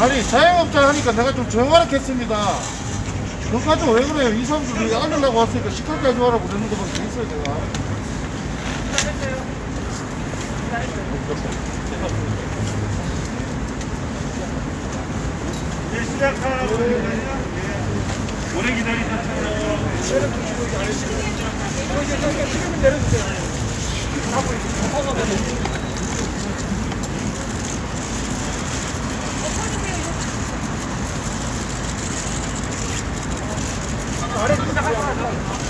아니 자영업자 하니까 내가 좀 조용하게 했습니다. 너까지 왜 그래요? 이 사람들 앉으려고 왔으니까 하지 마라 그러는 거밖에 있어요 제가. 네, 시작하라고 오래 기다리셨죠. 그걸 Yeah.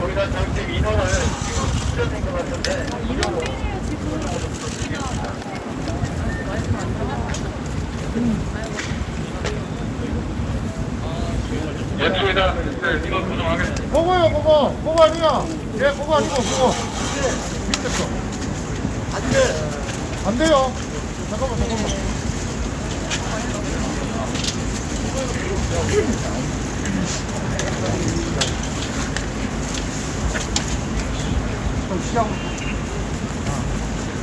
거기다 정책 인원을 줄여준 것 같은데 이런 때문에 지금 예쁘다. 네, 이거 고정하겠습니다. 그거요 그거 그거 아니야? 예 그거 아니고 그거. 밑에 거. 안 돼. 안 돼요. 잠깐만 잠깐만. 좀 시작. 아,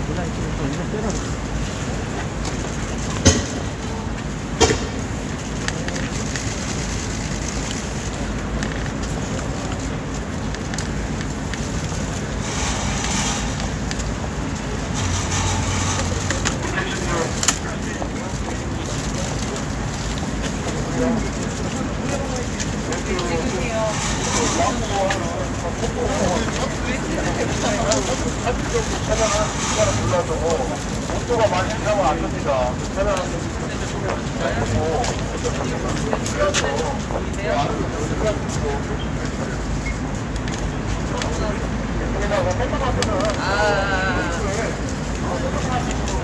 그다음 또 이거 빼라.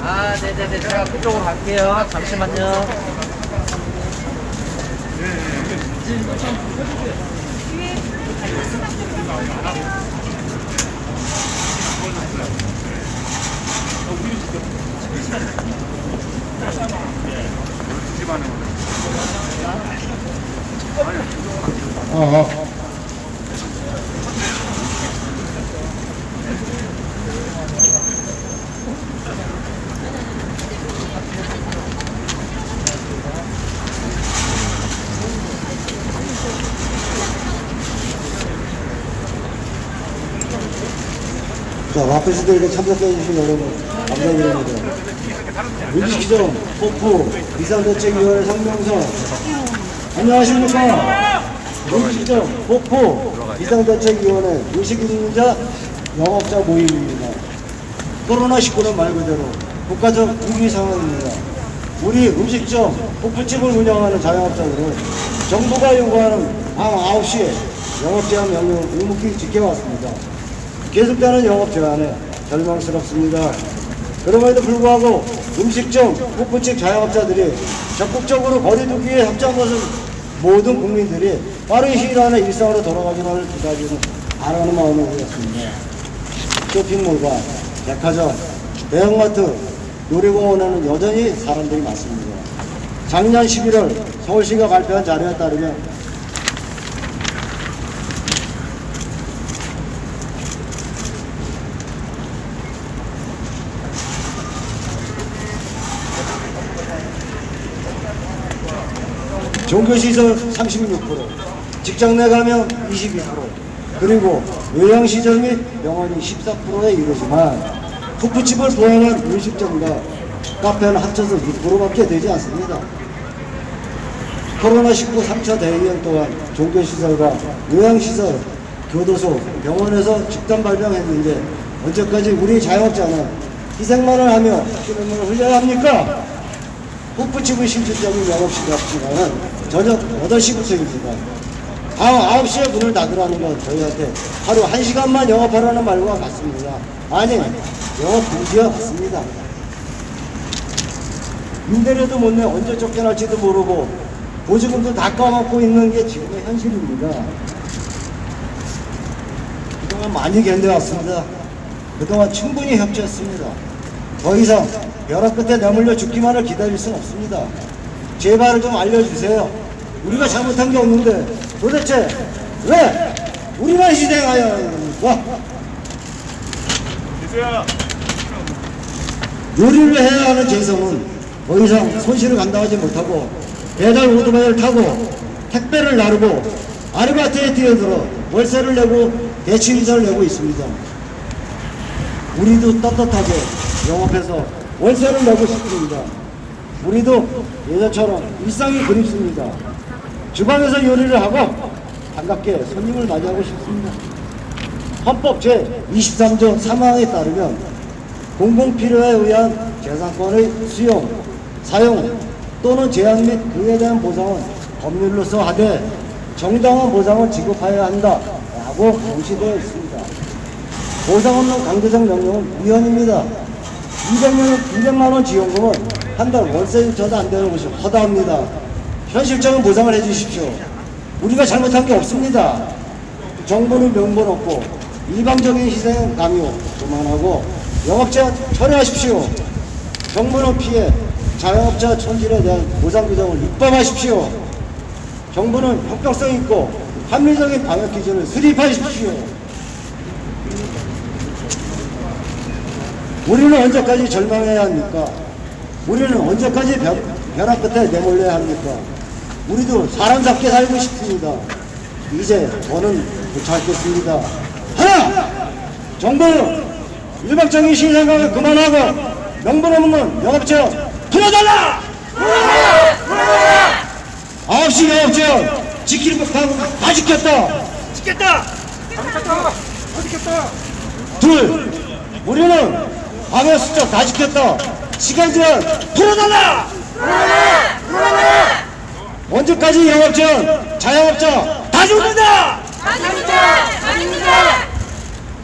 아, 네네네. 제가 그쪽으로 갈게요. 잠시만요. 어, 어. 자, 마페시들에게 참석해주신 여러분, 감사드립니다. 민주시정 포프 비상대책위원회 성명선 안녕하십니까? 민주시정 포프 비상대책위원회 의식임자 영업자 모임입니다. 코로나19는 말 그대로 국가적 위기 상황입니다. 우리 음식점, 호프집을 운영하는 자영업자들은 정부가 요구하는 밤 9시에 영업 제한 명령을 묵묵히 지켜왔습니다. 계속되는 영업 제한에 절망스럽습니다. 그럼에도 불구하고 음식점, 호프집 자영업자들이 적극적으로 거리두기에 협조한 것은 모든 국민들이 빠른 시일 안에 일상으로 돌아가기를 기다리는 바라는 마음을 보였습니다. 쇼핑몰과 백화점, 대형마트, 놀이공원에는 여전히 사람들이 많습니다. 작년 11월 서울시가 발표한 자료에 따르면 종교시설 36%, 직장 내 가면 22%, 그리고 요양시설 및 병원이 14%에 이르지만 푸푸집을 포함한 음식점과 카페는 합쳐서 6%밖에 되지 않습니다. 코로나19 3차 대유행 또한 종교시설과 요양시설, 교도소, 병원에서 집단 발병했는데 언제까지 우리 자영업자는 희생만을 하며 피눈물을 흘려야 합니까? 호프집의 실질적인 영업시간은 저녁 8시부터입니다. 다음 9시에 문을 닫으라는 건 저희한테 하루 1시간만 영업하라는 말과 같습니다. 아니, 영업 금지와 같습니다. 임대료도 못 내 언제 쫓겨날지도 모르고 보증금도 다 까먹고 있는 게 지금의 현실입니다. 그동안 많이 견뎌왔습니다. 그동안 충분히 협조했습니다. 더 이상 벼락 끝에 내몰려 죽기만을 기다릴 순 없습니다. 제발을 좀 알려주세요. 우리가 잘못한 게 없는데 도대체 왜 우리만 희생하여야 합니까? 이수야. 요리를 해야 하는 재성은 더 이상 손실을 감당하지 못하고 배달 오토바이를 타고 택배를 나르고 아르바이트에 뛰어들어 월세를 내고 대출 이자를 내고 있습니다. 우리도 떳떳하게 영업해서 월세를 내고 싶습니다. 우리도 예전처럼 일상이 그립습니다. 주방에서 요리를 하고 반갑게 손님을 맞이하고 싶습니다. 헌법 제23조 3항에 따르면 공공 필요에 의한 재산권의 수용, 사용 또는 제한 및 그에 대한 보상은 법률로서 하되 정당한 보상을 지급하여야 한다 라고 명시되어 있습니다. 보상 없는 강제적 명령은 위헌입니다. 200만 원, 200만 원 지원금은 한 달 월세조차도 안 되는 것이 허다합니다. 현실적인 보상을 해주십시오. 우리가 잘못한 게 없습니다. 정부는 명분 없고 일방적인 희생 강요 그만하고 영업제한 철회하십시오. 정부는 피해 자영업자 손실에 대한 보상 규정을 입법하십시오. 정부는 협력성 있고 합리적인 방역 기준을 수립하십시오. 우리는 언제까지 절망해야 합니까? 우리는 언제까지 벼, 벼락 끝에 내몰려야 합니까? 우리도 사람답게 살고 싶습니다. 이제 더는 못 참겠습니다. 하나! 정부는 일방적인 신생각을 그만하고 명분 없는 영업제한 풀어달라! 아홉 시 영업제한 지키는 것하고 다 지켰다! 찍겠다. 둘! 우리는 방역 숫자 다 지켰다! 시간 제한 풀어달라! 언제까지 영업 제한 자영업자 다 죽는다! 아닙니다. 아닙니다.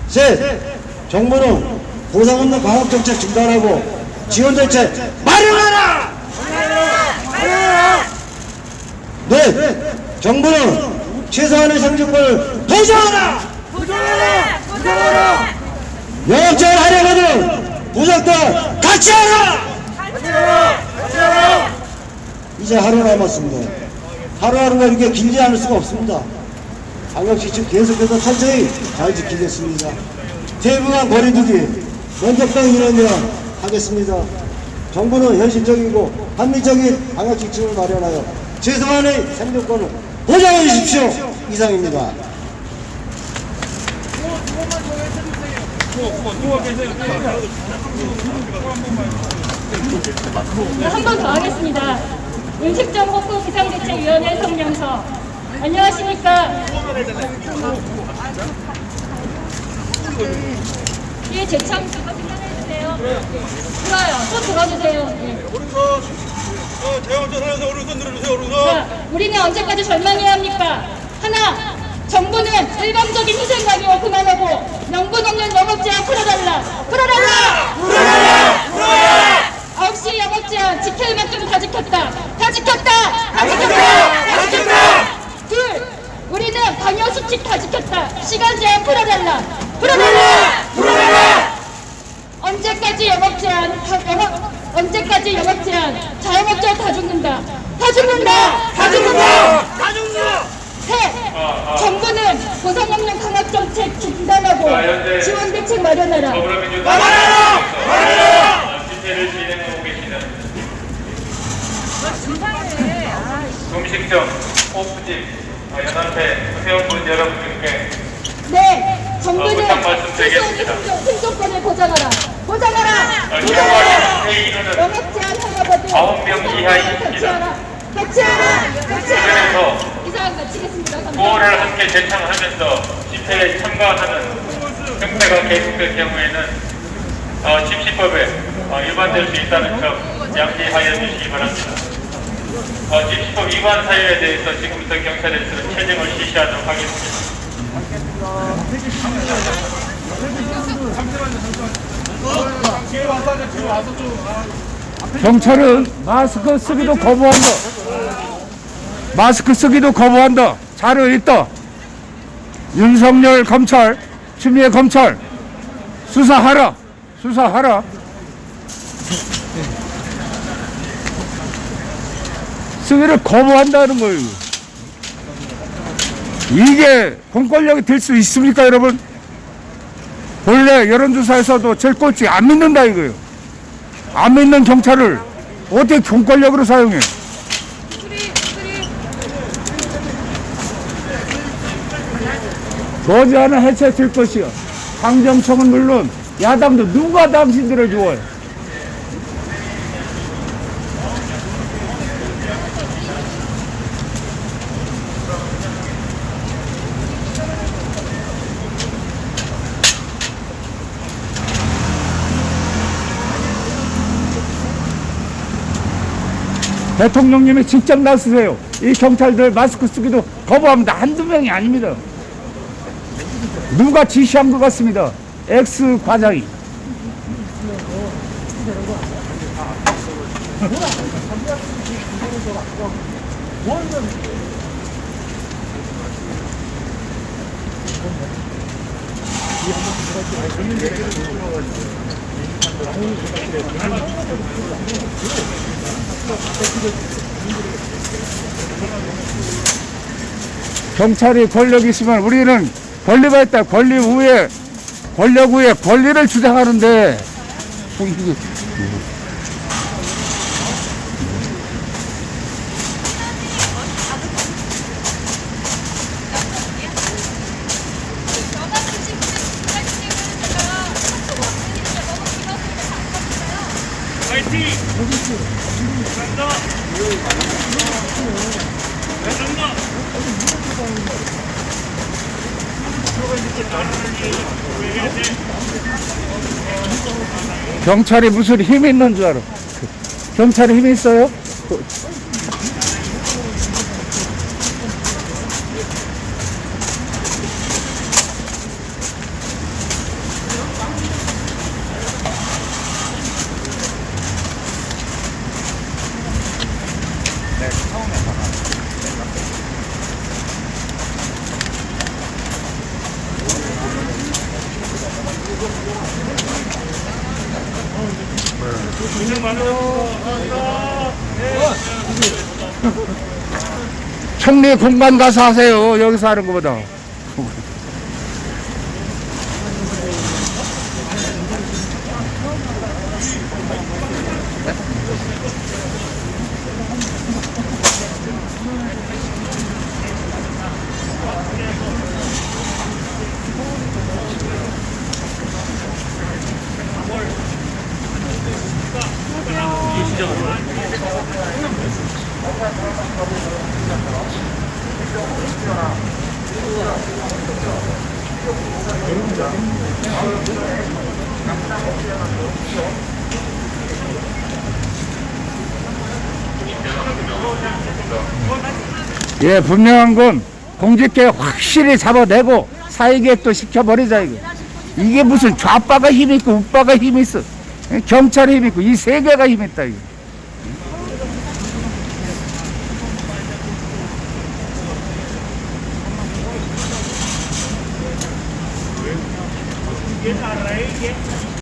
셋, 정부는 보상 없는 방역 정책 중단하고 지원 대책 마련하라! 넷, 정부는 최소한의 생존권을 보장하라! 보장하라. 보장하라. 영업 제한 하려거든 보장단 같이 하라! 이제 하루 남았습니다. 하루하루가 이렇게 길지 않을 수가 없습니다. 방역지침 계속해서 철저히 잘 지키겠습니다. 태분한 거리두기, 면접당 인원이랑 하겠습니다. 정부는 현실적이고 합리적인 방역지침을 마련하여 최소한의 생존권을 보장해 주십시오. 이상입니다. 한 번 더 하겠습니다. 음식점 호프 비상대책위원회 성명서. 안녕하십니까? 예, 재참 그거 생각해주세요. 좋아요. 또 들어주세요. 예. 오른손. 어, 대형전 하면서 오른손 들어주세요. 오른손. 자, 우리는 언제까지 절망해야 합니까? 하나, 정부는 일방적인 희생강요 그만하고 명분 없는 영업 제한 풀어달라. 풀어달라. 풀어달라. 9시 영업 제한 지킬 만큼 다 지켰다. 다 지켰다. 다 지켰다. 다 지켰다. 둘, 우리는 방역 수칙 다 지켰다. 시간 제한 풀어달라. 풀어달라. 풀어달라. 언제까지 영업 제한? 다- 영업 언제까지 영업 제한? 자영업자 다 죽는다. 다 죽는다. 다 죽는다. 다 죽는다. 셋. 정부는 보상 없는 강압 정책 중단하고 지원 대책 마련하라. 말하라. 말하라. 집회를 진행하고 계시는 동식 국정, 호프집, 어, 연합회 회원분 여러분들께 네, 정부는 어, 부탁 말씀드리겠습니다. 최소한의 생존- 생존권을 보장하라. 보장하라. 어, 보장하라. 개화의 회의는 영업 제한 하나라도 아홉 명 이하입니다. 개최하라. 개최하라. 개최하라. 이상 마치겠습니다. 감사합니다. 구호를 함께 제창하면서 집회에 참가하는 행태가 계속될 경우에는 어, 집시법에 어, 위반될 수 있다는 점 양지하여 주시기 바랍니다. 어, 집시법 위반 사유에 대해서 지금부터 경찰에서 체증을 실시하도록 하겠습니다. 경찰은 마스크 쓰기도 거부한다. 마스크 쓰기도 거부한다. 자료 있다. 윤석열 검찰, 추미애 검찰, 수사하라. 수사하라. 쓰기를 거부한다는 거예요. 이게 공권력이 될 수 있습니까, 여러분? 본래 여론조사에서도 제일 꼴찌 안 믿는다 이거예요. 안 믿는 경찰을 어떻게 공권력으로 사용해? 머지않아 해체될 것이요. 강정청은 물론 야당도 누가 당신들을 좋아해? 대통령님이 직접 나서세요. 이 경찰들 마스크 쓰기도 거부합니다. 한두 명이 아닙니다. 누가 지시한 것 같습니다. X 과장이. 경찰이 권력이 있으면 우리는 권리가 있다. 권리 후에 권력 후에 권리를 주장하는데. 이게 경찰이 무슨 힘이 있는 줄 알아. 경찰이 힘이 있어요? 총리 공간 가서 하세요. 여기서 하는 것보다. 예, 분명한 건 공직계 확실히 잡아내고 사회계획도 시켜버리자 이거. 이게 무슨 좌파가 힘이 있고 우파가 힘이 있어. 예, 경찰이 힘이 있고 이 세 개가 힘이 있다 이거.